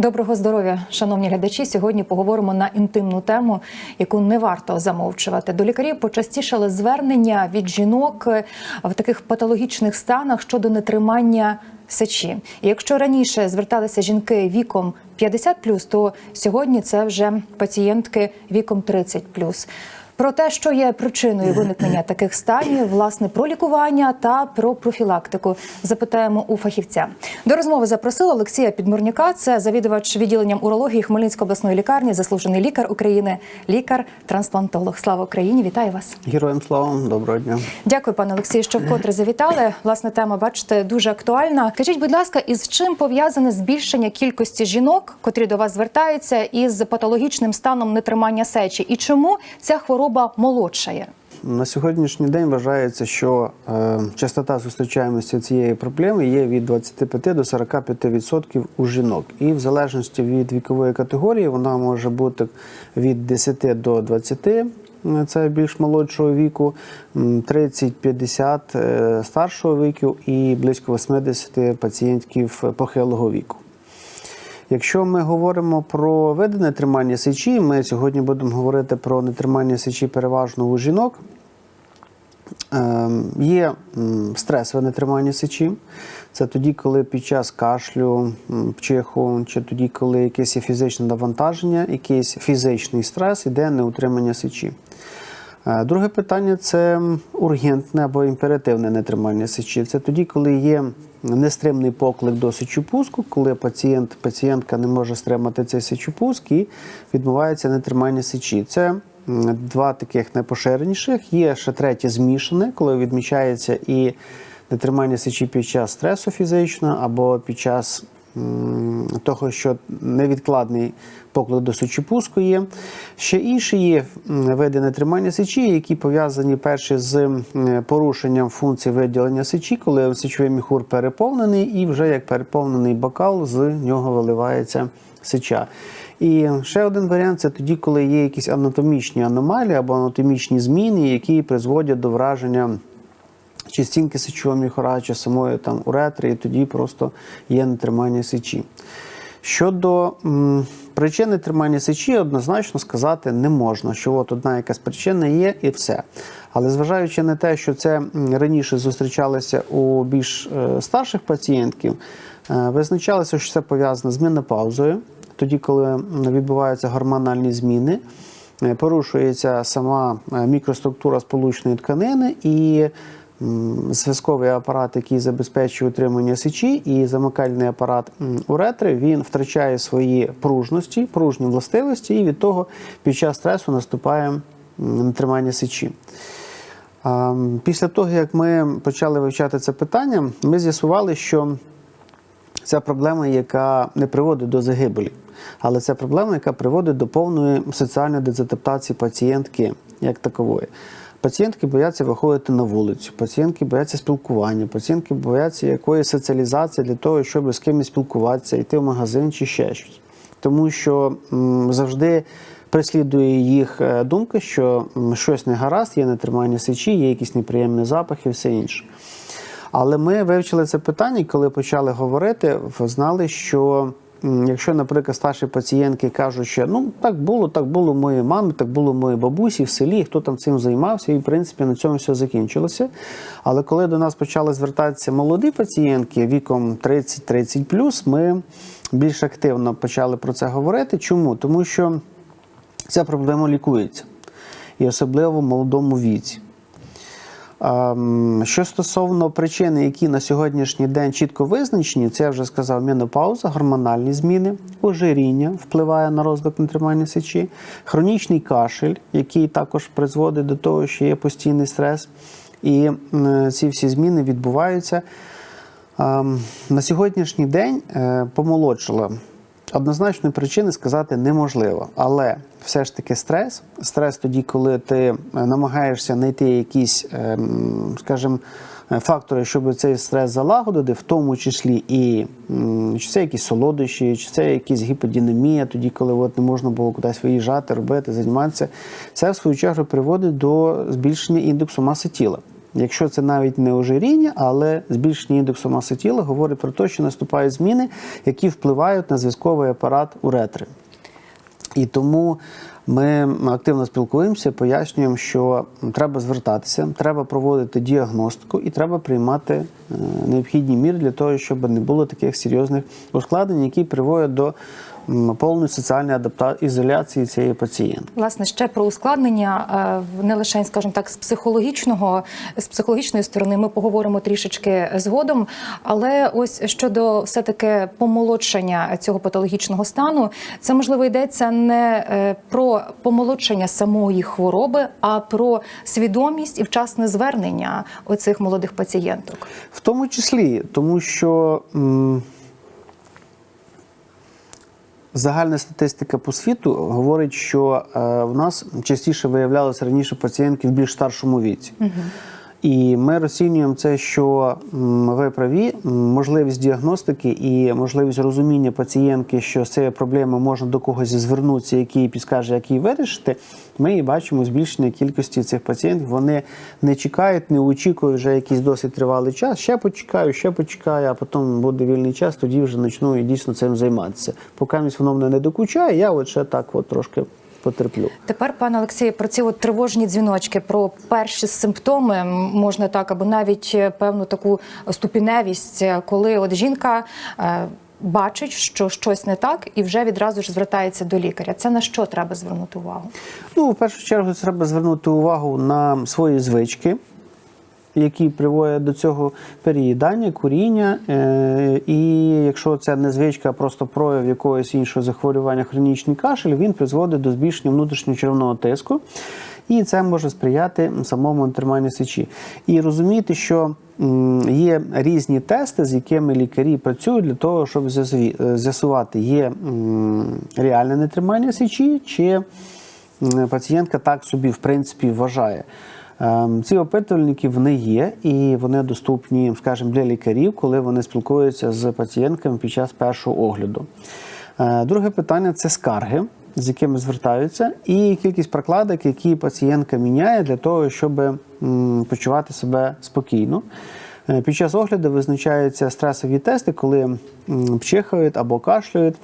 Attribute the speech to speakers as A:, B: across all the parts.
A: Доброго здоров'я, шановні глядачі. Сьогодні поговоримо на інтимну тему, яку не варто замовчувати. До лікарів почастішали звернення від жінок в таких патологічних станах щодо нетримання сечі. І якщо раніше зверталися жінки віком 50+, то сьогодні це вже пацієнтки віком 30+. Про те, що є причиною виникнення таких станів, власне, про лікування та про профілактику, запитаємо у фахівця. До розмови запросила Олексія Підмурняка. Це завідувач відділенням урології Хмельницької обласної лікарні, заслужений лікар України, лікар-трансплантолог. Слава Україні! Вітаю вас!
B: Героям слава, доброго дня.
A: Дякую, пане Олексію, що вкотре завітали. Власне, тема, бачите, дуже актуальна. Скажіть, будь ласка, із чим пов'язане збільшення кількості жінок, котрі до вас звертаються, із патологічним станом нетримання сечі, і чому ця хвороба молодшає?
B: На сьогоднішній день вважається, що е, частота зустрічаємості цієї проблеми є від 25 до 45% у жінок. І в залежності від вікової категорії вона може бути від 10 до 20, е, це більш молодшого віку, 30-50 е, старшого віку і близько 80 пацієнтів похилого віку. Якщо ми говоримо про види нетримання сечі, ми сьогодні будемо говорити про нетримання сечі переважно у жінок. Ем, Є стресове нетримання сечі. Це тоді, коли під час кашлю, м, чиху, чи тоді, коли якесь є фізичне навантаження, якийсь фізичний стрес, іде неутримання сечі. Е, Друге питання це ургентне або імперативне нетримання сечі. Це тоді, коли є нестримний поклик до сечопуску, коли пацієнт, пацієнтка не може стримати цей сечопуск і відбувається нетримання сечі. Це два таких найпоширеніших. Є ще третє змішане, коли відмічається і нетримання сечі під час стресу фізичного або під час того, що невідкладний поклик до сечопуску є. Ще інші є види нетримання сечі, які пов'язані перші з порушенням функції виділення сечі, коли сечовий міхур переповнений, і вже як переповнений бокал, з нього виливається сеча. І ще один варіант це тоді, коли є якісь анатомічні аномалії або анатомічні зміни, які призводять до враження чи стінки сечового міхура, чи самої там уретри, і тоді просто є нетримання сечі. Щодо м, причини тримання сечі, однозначно сказати не можна, що от одна якась причина є і все. Але зважаючи на те, що це раніше зустрічалося у більш е, старших пацієнтів, е, визначалося, що це пов'язано з менопаузою, тоді, коли відбуваються гормональні зміни, е, порушується сама е, мікроструктура сполучної тканини і зв'язковий апарат, який забезпечує утримання сечі, і замикальний апарат уретри, він втрачає свої пружності, пружні властивості, і від того під час стресу наступає м, нетримання сечі. Після того, як ми почали вивчати це питання, ми з'ясували, що це проблема, яка не приводить до загибелі, але це проблема, яка приводить до повної соціальної дезадаптації пацієнтки як такової. Пацієнтки бояться виходити на вулицю, пацієнтки бояться спілкування, пацієнтки бояться якоїсь соціалізації для того, щоб з кимось спілкуватися, йти в магазин чи ще щось. Тому що м, завжди преслідує їх е, думка, що щось не гаразд, є нетримання сечі, є якісь неприємні запахи все інше. Але ми вивчили це питання, і коли почали говорити, знали, що якщо, наприклад, старші пацієнтки кажуть, що ну так було, так було моєї мами, так було моєї бабусі в селі, хто там цим займався, і в принципі на цьому все закінчилося. Але коли до нас почали звертатися молоді пацієнтки віком 30-30+, ми більш активно почали про це говорити. Чому? Тому що ця проблема лікується, і особливо в молодому віці. Що стосовно причини, які на сьогоднішній день чітко визначені, це я вже сказав менопауза, гормональні зміни, ожиріння впливає на розвиток нетримання сечі, хронічний кашель, який також призводить до того, що є постійний стрес. І ці всі зміни відбуваються. На сьогоднішній день е, помолодшила. Однозначної причини сказати неможливо, але все ж таки стрес. Стрес тоді, коли ти е, намагаєшся знайти якісь, ем, скажімо, фактори, щоб цей стрес залагодити, в тому числі і чи це якісь солодощі, чи це якісь гіподінамія, тоді, коли от не можна було кудись виїжджати, робити, займатися, це в свою чергу приводить до збільшення індексу маси тіла. Якщо це навіть не ожиріння, але збільшення індексу маси тіла говорить про те, що наступають зміни, які впливають на зв'язковий апарат уретри. І тому ми активно спілкуємося, пояснюємо, що треба звертатися, треба проводити діагностику і треба приймати необхідні міри для того, щоб не було таких серйозних ускладнень, які приводять до повної соціальної адапта... ізоляції цієї пацієнтки.
A: Власне, ще про ускладнення е, не лише, скажімо так, з психологічного з психологічної сторони ми поговоримо трішечки згодом. Але ось щодо все таки помолодшення цього патологічного стану, це можливо йдеться не е, про помолодшення самої хвороби, а про свідомість і вчасне звернення оцих молодих пацієнток.
B: В тому числі, тому що м, загальна статистика по світу говорить, що е, в нас частіше виявлялися раніше пацієнтки в більш старшому віці. І ми розцінюємо це, що ви праві, можливість діагностики і можливість розуміння пацієнтки, що з цією проблемою можна до когось звернутися, який підскаже, як її вирішити. Ми і бачимо збільшення кількості цих пацієнтів. Вони не чекають, не очікують вже якийсь досить тривалий час. Ще почекаю, ще почекаю, а потім буде вільний час, тоді вже почну і дійсно цим займатися. Поки воно мене не докучає, я от ще так от трошки потерплю.
A: Тепер, пане Олексію, про ці от тривожні дзвіночки, про перші симптоми можна так, або навіть е, певну таку ступіневість, е, коли от жінка. е, Бачить, що щось не так, і вже відразу ж звертається до лікаря. Це на що треба звернути увагу?
B: Ну, в першу чергу, треба звернути увагу на свої звички, які приводять до цього переїдання, куріння. Е- і якщо це не звичка, а просто прояв якогось іншого захворювання, хронічний кашель, він призводить до збільшення внутрішнього червоного тиску. І це може сприяти самому триманню сечі. І розуміти, що є різні тести, з якими лікарі працюють для того, щоб е, з'ясувати, є реальне нетримання сечі, чи пацієнтка так собі в принципі вважає. Ем, Ці опитувальники вони є і вони доступні, скажімо, для лікарів, коли вони спілкуються з пацієнтками під час першого огляду. Е, Друге питання це скарги, з якими звертаються, і кількість прокладок, які пацієнтка міняє для того, щоб почувати себе спокійно. Е, Під час огляду визначаються стресові тести, коли пчихають або кашляють.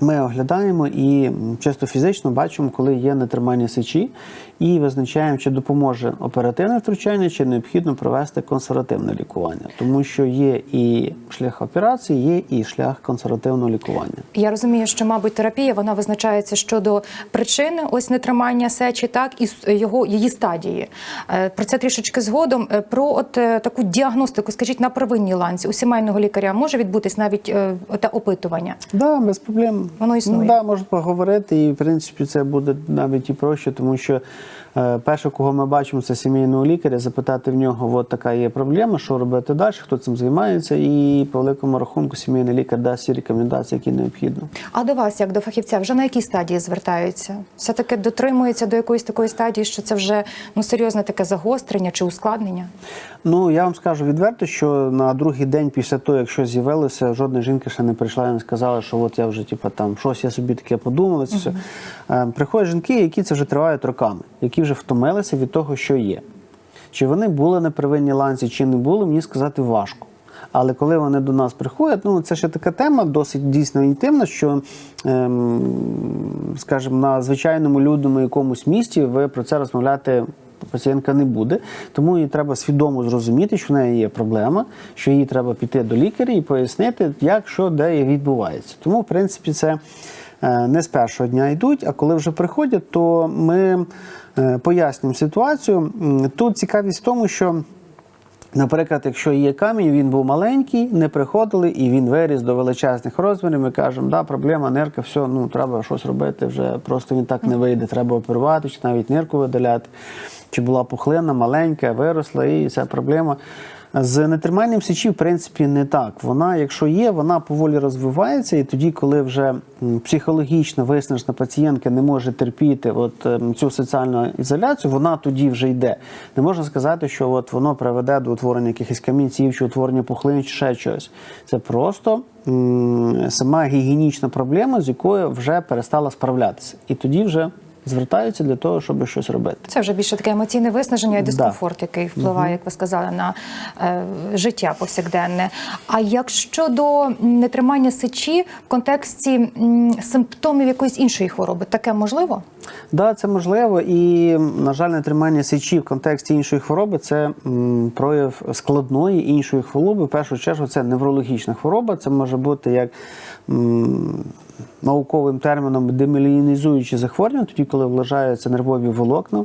B: Ми оглядаємо і чисто фізично бачимо, коли є нетримання сечі, і визначаємо, чи допоможе оперативне втручання, чи необхідно провести консервативне лікування, тому що є і шлях операції, є і шлях консервативного лікування.
A: Я розумію, що, мабуть, терапія вона визначається щодо причини ось нетримання сечі, так і його її стадії. Е, Про це трішечки згодом. Е, Про от е, таку діагностику, скажіть, на первинній ланці у сімейного лікаря може відбутись навіть те опитування.
B: Да, без проблем.
A: Воно існує.
B: Ну, да, можна поговорити, і в принципі це буде навіть і проще, тому що перше, кого ми бачимо, це сімейного лікаря, запитати в нього, от така є проблема, що робити далі, хто цим займається, і по великому рахунку сімейний лікар дасть всі рекомендації, які необхідно.
A: А до вас, як до фахівця, вже на якій стадії звертаються? Все таки дотримується до якоїсь такої стадії, що це вже ну серйозне таке загострення чи ускладнення?
B: Ну я вам скажу відверто, що на другий день після того, як щось з'явилося, жодна жінка ще не прийшла і не сказала, що от я вже типу, там щось я собі таке подумала. Це все. Е, Приходять жінки, які це вже тривають роками, які вже втомилися від того, що є. Чи вони були на первинній ланці, чи не були, мені сказати важко. Але коли вони до нас приходять, ну це ще така тема, досить дійсно інтимна, що, ем, скажімо, на звичайному людному якомусь місті ви про це розмовляти пацієнтка не буде. Тому їй треба свідомо зрозуміти, що в неї є проблема, що їй треба піти до лікаря і пояснити, як, що, де і відбувається. Тому, в принципі, це е, не з першого дня йдуть, а коли вже приходять, то ми пояснюємо ситуацію. Тут цікавість в тому, що. Наприклад, якщо є камінь, він був маленький, не приходили, і він виріс до величезних розмірів. Ми кажемо, да, проблема, нирка, все, ну треба щось робити. Вже просто він так не вийде. Треба оперувати, чи навіть нирку видаляти. Чи була пухлина маленька, виросла, і ця проблема. З нетриманням сечі, в принципі, не так. Вона, якщо є, вона поволі розвивається, і тоді, коли вже психологічно виснажена пацієнтка не може терпіти от, ем, цю соціальну ізоляцію, вона тоді вже йде. Не можна сказати, що от воно приведе до утворення якихось камінців, чи утворення пухлин, чи ще щось. Це просто м, сама гігієнічна проблема, з якою вже перестала справлятися. І тоді вже звертаються для того, щоб щось робити.
A: Це вже більше таке емоційне виснаження і
B: Да.
A: дискомфорт, який впливає, як ви сказали, на е, життя повсякденне. А як щодо нетримання сечі в контексті м, симптомів якоїсь іншої хвороби, таке можливо?
B: Да, це можливо, і на жаль, нетримання сечі в контексті іншої хвороби це м, прояв складної іншої хвороби. В першу чергу це неврологічна хвороба. Це може бути як м, науковим терміном демілінізуючі захворювання, тоді, коли влажаються нервові волокна.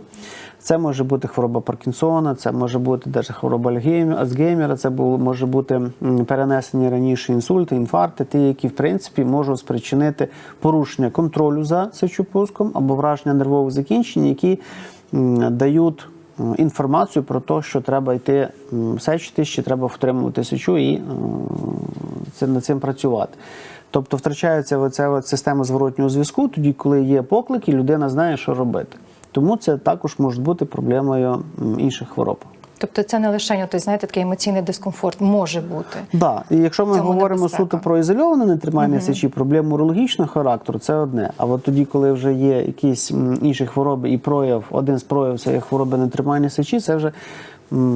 B: Це може бути хвороба Паркінсона, це може бути навіть хвороба Альцгеймера, це може бути перенесені раніше інсульти, інфаркти, ті, які в принципі можуть спричинити порушення контролю за сечопуском або враження нервових закінчень, які дають інформацію про те, що треба йти сечити, що треба втримувати сечу і це над цим працювати. Тобто втрачається оця от система зворотнього зв'язку, тоді, коли є поклики, людина знає, що робити. Тому це також може бути проблемою інших хвороб.
A: Тобто це не лише тобто, знаєте, такий емоційний дискомфорт може бути.
B: Да, і якщо ми говоримо
A: небезпека.
B: суто про ізольоване нетримання сечі, проблему урологічного характеру, це одне. А от тоді, коли вже є якісь інші хвороби і прояв, один з проявів це є хвороби нетримання сечі, це вже,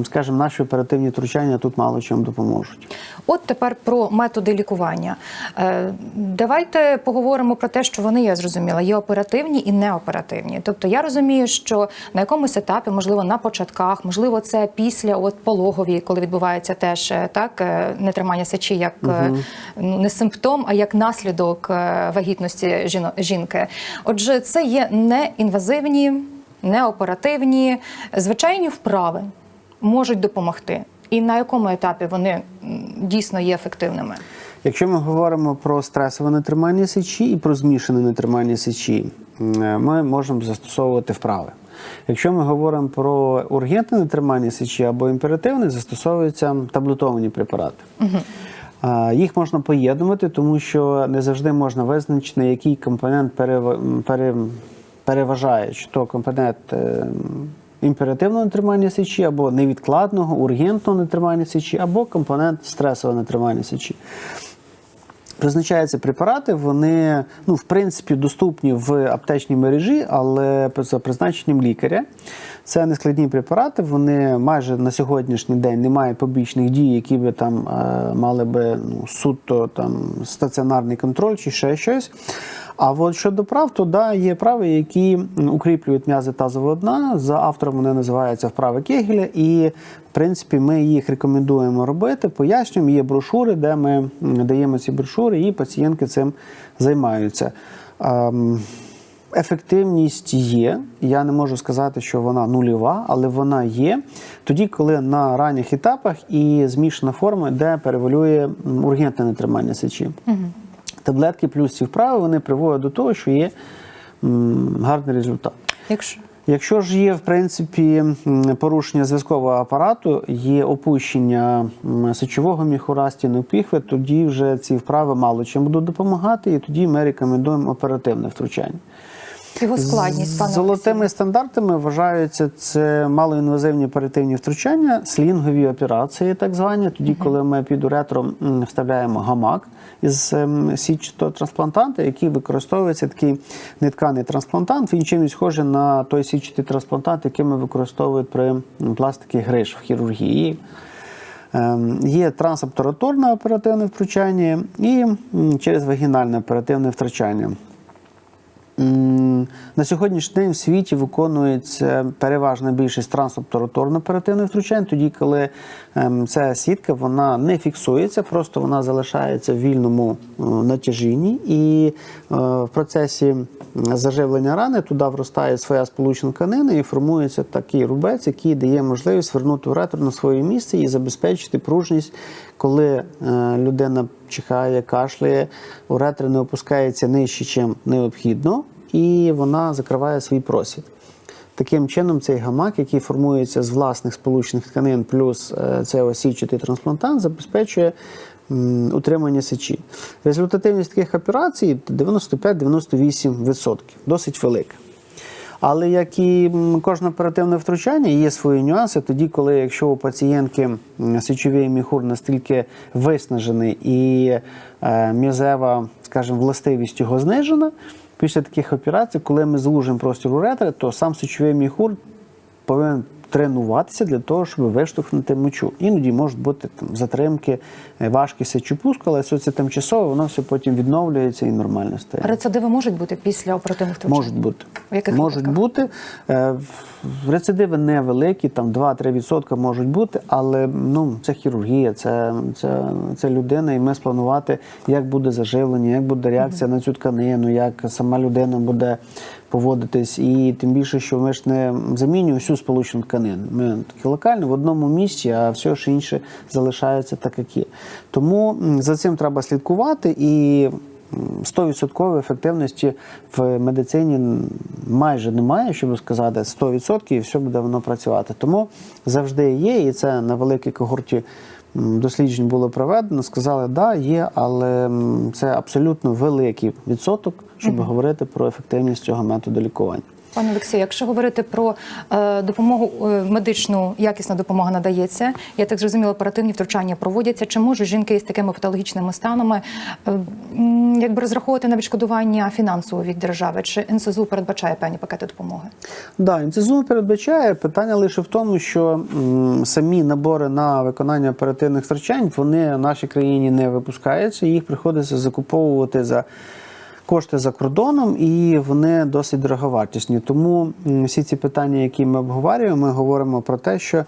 B: скажімо, наші оперативні втручання тут мало чим допоможуть.
A: От тепер про методи лікування. Е, Давайте поговоримо про те, що вони, я зрозуміла, є оперативні і неоперативні. Тобто я розумію, що на якомусь етапі, можливо, на початках, можливо, це після от пологові, коли відбувається теж е, так е, нетримання сечі, як ну, не симптом, а як наслідок вагітності жінки. Отже, це є неінвазивні, неоперативні, звичайні вправи можуть допомогти. І на якому етапі вони дійсно є ефективними?
B: Якщо ми говоримо про стресове нетримання сечі і про змішане нетримання сечі, ми можемо застосовувати вправи. Якщо ми говоримо про ургентне нетримання сечі або імперативне, застосовуються таблетовані препарати. А, Їх можна поєднувати, тому що не завжди можна визначити, який компонент перева- пере- переважає, чи то компонент е, імперативного нетримання сечі, або невідкладного, ургентного нетримання сечі, або компонент стресового нетримання сечі. Призначаються препарати, вони ну, в принципі доступні в аптечній мережі, але за призначенням лікаря. Це нескладні препарати, вони майже на сьогоднішній день не мають побічних дій, які би там е, мали би ну, суто там стаціонарний контроль чи ще щось. А от щодо прав, то да, є прави, які укріплюють м'язи тазового дна. За автором вони називаються вправи Кегеля, і в принципі ми їх рекомендуємо робити. Пояснюємо, є брошури, де ми даємо ці брошури, і пацієнтки цим займаються. Ем, Ефективність є. Я не можу сказати, що вона нульова, але вона є тоді, коли на ранніх етапах і змішана форма, де перевалює ургентне нетримання сечі. Таблетки плюс ці вправи вони приводять до того, що є гарний результат.
A: Якщо
B: Якщо ж є в принципі порушення зв'язкового апарату, є опущення сечового міхура, стіни піхви, тоді вже ці вправи мало чим будуть допомагати, і тоді ми рекомендуємо оперативне втручання.
A: Його складність, пане
B: Золотими
A: Олексію.
B: стандартами вважаються це малоінвазивні оперативні втручання, слінгові операції, так звані. Тоді, коли ми під уретром вставляємо гамак із ем, трансплантанта, який використовується такий нетканий трансплантант. Він чимось схожий на той сітчатий трансплантант, який ми використовують при пластиці гриш в хірургії. Ем, Є трансобтураторне оперативне втручання і через вагінальне оперативне втручання. На сьогоднішній день в світі виконується переважна більшість трансобтураторно оперативних втручань, тоді, коли ця сітка вона не фіксується, просто вона залишається в вільному е, натяжінні, і е, в процесі заживлення рани туди вростає своя сполучна тканина і формується такий рубець, який дає можливість вернути уретр на своє місце і забезпечити пружність, коли е, людина чихає, кашляє, уретр не опускається нижче, ніж необхідно, і вона закриває свій просвіт. Таким чином, цей гамак, який формується з власних сполучних тканин, плюс це осічитий трансплантант, забезпечує утримання сечі. Результативність таких операцій 95-98%, досить велика. Але як і кожне оперативне втручання, є свої нюанси. Тоді, коли якщо у пацієнтки м, міхур настільки виснажений і е, м'язева, скажімо, властивість його знижена, після таких операцій, коли ми звужимо простір уретри, то сам січовий міхур повинен тренуватися для того, щоб виштовхнути мочу. Іноді можуть бути там затримки, е, важкість сечопуску, але все це тимчасово, воно все потім відновлюється і нормально стає.
A: Рецидиви можуть бути після оперативних втручань?
B: Можуть бути.
A: В яких
B: можуть
A: випадках?
B: бути. Е, Рецидиви невеликі, там 2-3% можуть бути, але ну, це хірургія, це, це, це людина, і ми спланувати, як буде заживлення, як буде реакція на цю тканину, як сама людина буде поводитись. І тим більше, що ми ж не замінюємо всю сполучену тканину. Ми такі локально в одному місці, а все ж інше залишається так, як є. Тому за цим треба слідкувати і. м, 100% ефективності в медицині майже немає, щоб сказати 100% і все буде воно працювати. Тому завжди є, і це на великій когорті досліджень було проведено. Сказали, да, є, але це абсолютно великий відсоток, щоб говорити про ефективність цього методу лікування.
A: Пане Олексію, якщо говорити про е, допомогу е, медичну, якісна допомога надається, я так зрозуміла, оперативні втручання проводяться. Чи можуть жінки з такими патологічними станами е, якби розраховувати на відшкодування фінансово від держави? Чи НСЗУ передбачає певні пакети допомоги?
B: Да, інцизум передбачає питання лише в тому, що самі набори на виконання оперативних втручань вони в нашій країні не випускаються. Їх приходиться закуповувати за кошти за кордоном, і вони досить дороговартісні. Тому всі ці питання, які ми обговорюємо, ми говоримо про те, що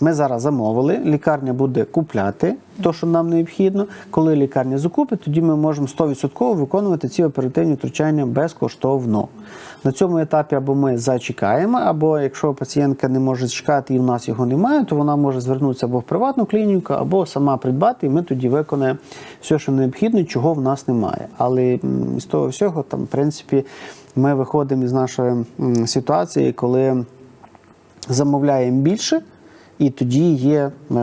B: ми зараз замовили, лікарня буде купляти те, що нам необхідно. Коли лікарня закупить, тоді ми можемо 100% виконувати ці оперативні втручання безкоштовно. На цьому етапі або ми зачекаємо, або якщо пацієнтка не може чекати і в нас його немає, то вона може звернутися або в приватну клініку, або сама придбати, і ми тоді виконаємо все, що необхідно, чого в нас немає. Але з того всього, там, в принципі, ми виходимо із нашої ситуації, коли замовляємо більше, і тоді є е,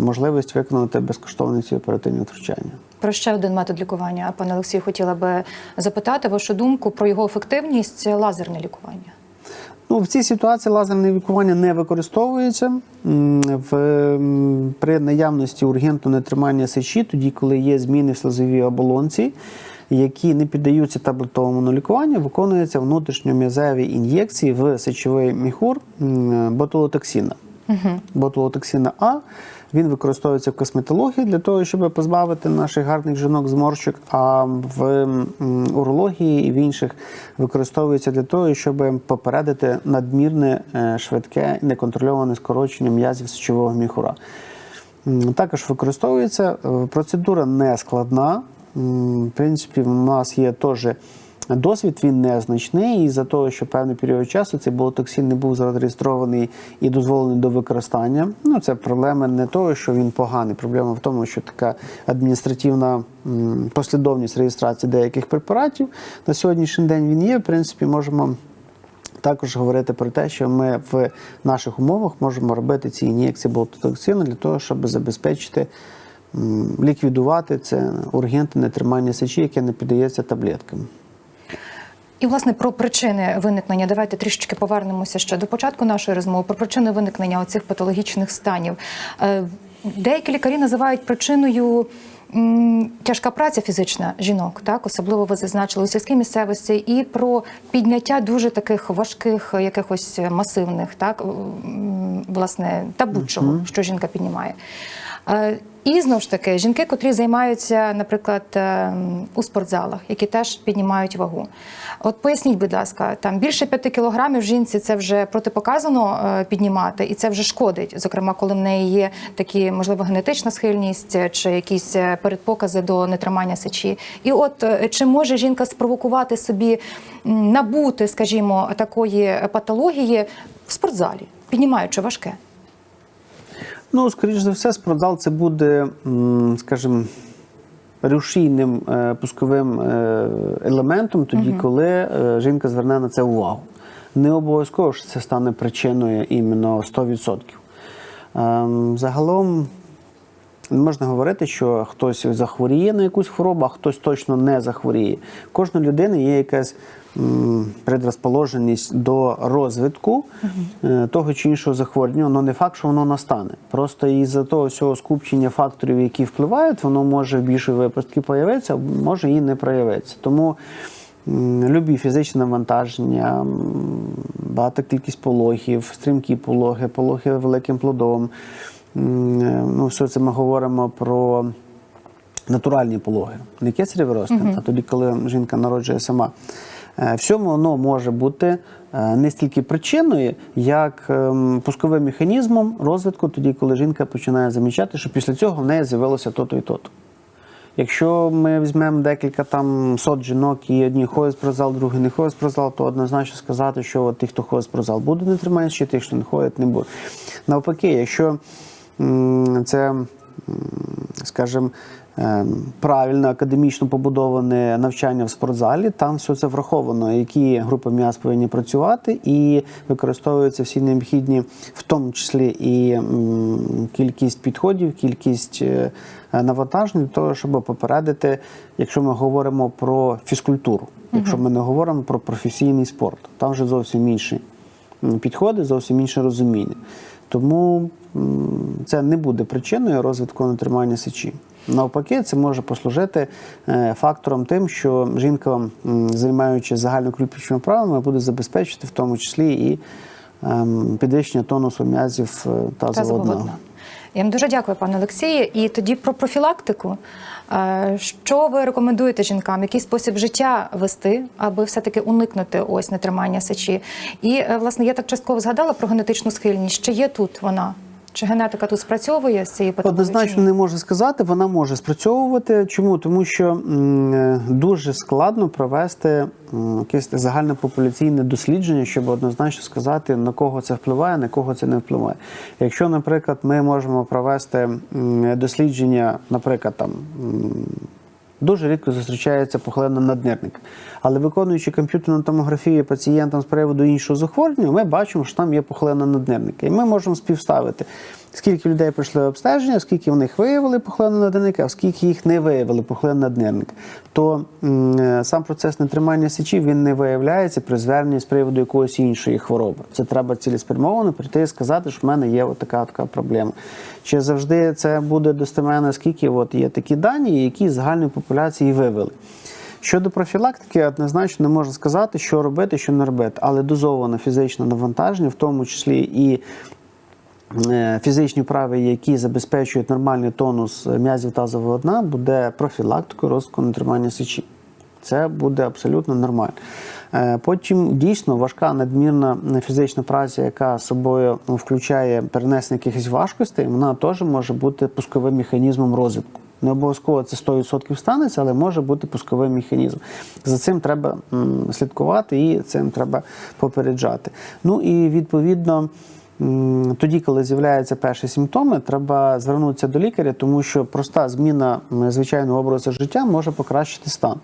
B: можливість виконати безкоштовні ці оперативні втручання.
A: Про ще один метод лікування. Пане Олексію, хотіла би запитати вашу думку про його ефективність лазерне лікування.
B: Ну, в цій ситуації лазерне лікування не використовується в, при наявності ургентного нетримання сечі, тоді, коли є зміни в слизовій оболонці, які не піддаються таблетовому лікуванню, виконуються внутрішньом'язеві ін'єкції в сечовий міхур м, ботулотоксина. Ботулотоксина А. Він використовується в косметології для того, щоб позбавити наших гарних жінок зморщик, а в урології і в інших використовується для того, щоб попередити надмірне е, швидке неконтрольоване скорочення м'язів сечового міхура. Також використовується е, процедура не складна. В принципі, в нас є теж досвід, він незначний. І за того, що певний період часу цей болотоксин не був зареєстрований і дозволений до використання. Ну, це проблема не того, що він поганий. Проблема в тому, що така адміністративна послідовність реєстрації деяких препаратів на сьогоднішній день він є. В принципі, можемо також говорити про те, що ми в наших умовах можемо робити ці ін'єкції болтотоксину для того, щоб забезпечити ліквідувати це ургентне нетримання сечі, яке не піддається таблеткам.
A: І власне про причини виникнення. Давайте трішечки повернемося ще до початку нашої розмови. Про причини виникнення оцих патологічних станів. Е, Деякі лікарі називають причиною. Тяжка праця фізична жінок, так особливо ви зазначили у сільській місцевості, і про підняття дуже таких важких, якихось масивних, так власне та будь-чого, що жінка піднімає. Е, І знову ж таки, жінки, котрі займаються, наприклад, е, у спортзалах, які теж піднімають вагу. От поясніть, будь ласка, там більше 5 кілограмів жінці це вже протипоказано е, піднімати, і це вже шкодить. Зокрема, коли в неї є такі, можливо, генетична схильність чи якісь передпокази до нетримання сечі. І от чи може жінка спровокувати собі набути, скажімо, такої патології в спортзалі, піднімаючи важке?
B: Ну, скоріш за все, спортзал це буде, скажімо, рушійним е, пусковим е, елементом, тоді, коли е, жінка зверне на це увагу. Не обов'язково що це стане причиною іменно 100%. Ем, Загалом не можна говорити, що хтось захворіє на якусь хворобу, а хтось точно не захворіє. У кожної людини є якась предрозположеність до розвитку е, того чи іншого захворювання. Воно не факт, що воно настане. Просто із-за того всього скупчення факторів, які впливають, воно може в більшій випадки появитися, може і не проявитися. Тому любі фізичні навантаження, багата кількість пологів, стрімкі пологи, пологи великим плодом. Е, Ну, все це ми говоримо про натуральні пологи, не кесаревий розтин, а тоді, коли жінка народжує сама. Е, Всьому воно може бути е, не стільки причиною, як ем, пусковим механізмом розвитку, тоді, коли жінка починає замічати, що після цього в неї з'явилося то-то і то-то. Якщо ми візьмемо декілька там сот жінок і одні ходять в спортзал, другі не ходять в спортзал, то однозначно сказати, що от ті, хто ходить в спортзал, будуть не триматися, чи тих, хто не ходять, не буде. Навпаки, якщо це, скажімо, ем, правильно академічно побудоване навчання в спортзалі, там все це враховано, які групи м'яз повинні працювати, і використовуються всі необхідні, в тому числі і кількість підходів, кількість е, навантажень для того, щоб попередити, якщо ми говоримо про фізкультуру, якщо ми не говоримо про професійний спорт, там вже зовсім інші підходи, зовсім інше розуміння. Тому це не буде причиною розвитку нетримання сечі. Навпаки, це може послужити е, фактором тим, що жінка, займаючи займаючись загальнокріпічними правами, буде забезпечити в тому числі і ем, підвищення тонусу м'язів е, тазового дна.
A: Я вам дуже дякую, пане Олексію. І тоді про профілактику. Е, Що ви рекомендуєте жінкам? Який спосіб життя вести, аби все-таки уникнути ось нетримання сечі? І е, власне я так частково згадала про генетичну схильність. Чи є тут вона? Чи генетика тут спрацьовує з патологією? чи
B: Однозначно не можу сказати, вона може спрацьовувати. Чому? Тому що е, дуже складно провести якесь загальнопопуляційне дослідження, щоб однозначно сказати, на кого це впливає, на кого це не впливає. Якщо, наприклад, ми можемо провести дослідження, наприклад, там. Дуже рідко зустрічається пухлина наднирника. Але виконуючи комп'ютерну томографію пацієнтам з приводу іншого захворювання, ми бачимо, що там є пухлина наднирника. І ми можемо співставити, скільки людей пройшли обстеження, скільки в них виявили пухлину наднирника, а скільки їх не виявили пухлину наднирника. То е, сам процес нетримання сечі він не виявляється при зверненні з приводу якоїсь іншої хвороби. Це треба цілеспрямовано прийти і сказати, що в мене є така така проблема. Чи завжди це буде достеменно, скільки от є такі дані, які з загальної популяції вивели. Щодо профілактики, однозначно не можна сказати, що робити, що не робити, але дозоване фізичне навантаження, в тому числі і е, фізичні вправи, які забезпечують нормальний тонус м'язів тазового дна, буде профілактикою розвитку нетримання сечі. Це буде абсолютно нормально. Е, Потім дійсно важка надмірна фізична праця, яка собою включає перенесення якихось важкостей, вона теж може бути пусковим механізмом розвитку. Не обов'язково це 100% станеться, але може бути пусковий механізм. За цим треба слідкувати і цим треба попереджати. Ну і відповідно. Тоді, коли з'являються перші симптоми, треба звернутися до лікаря, тому що проста зміна звичайного образу життя може покращити стан.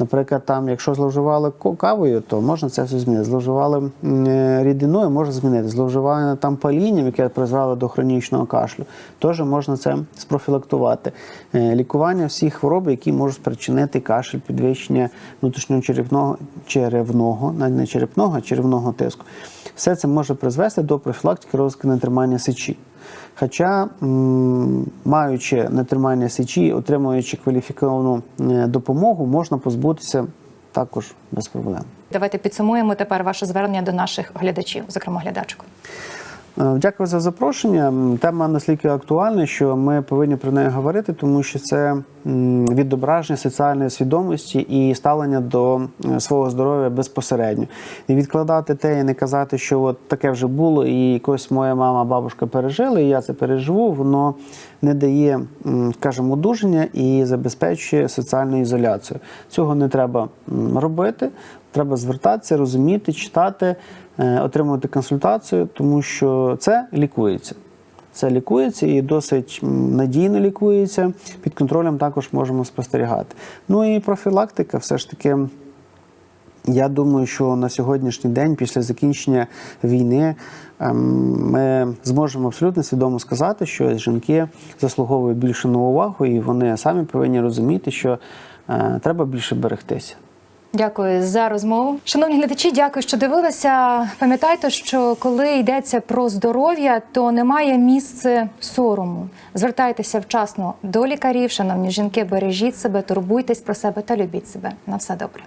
B: Наприклад, там, якщо зловживали кавою, то можна це все змінити. Зловживали е, рідиною, можна змінити. Зловживали там палінням, яке призвело до хронічного кашлю, теж можна це спрофілактувати. Е, Лікування всіх хвороб, які можуть спричинити кашель, підвищення внутрішнього черепного, черевного, не черепного, а черевного тиску. Все це може призвести до профілактики розвитку нетримання сечі. Хоча, маючи нетримання січі, отримуючи кваліфіковану е, допомогу, можна позбутися також без проблем.
A: Давайте підсумуємо тепер ваше звернення до наших глядачів, зокрема глядачок.
B: Е, Дякую за запрошення. Тема настільки актуальна, що ми повинні про неї говорити, тому що це відображення соціальної свідомості і ставлення до е, свого здоров'я безпосередньо. Не відкладати те і не казати, що от таке вже було, і якось моя мама, бабушка пережили, і я це переживу. Воно не дає, скажімо, одужання і забезпечує соціальну ізоляцію. Цього не треба робити. Треба звертатися, розуміти, читати, отримувати консультацію, тому що це лікується. Це лікується і досить надійно лікується. Під контролем також можемо спостерігати. Ну і профілактика, все ж таки. Я думаю, що на сьогоднішній день, після закінчення війни, ем, ми зможемо абсолютно свідомо сказати, що жінки заслуговують більше на увагу, і вони самі повинні розуміти, що е, треба більше берегтися.
A: Дякую за розмову. Шановні глядачі, дякую, що дивилися. Пам'ятайте, що коли йдеться про здоров'я, то немає місця сорому. Звертайтеся вчасно до лікарів. Шановні жінки, бережіть себе, турбуйтесь про себе та любіть себе. На все добре.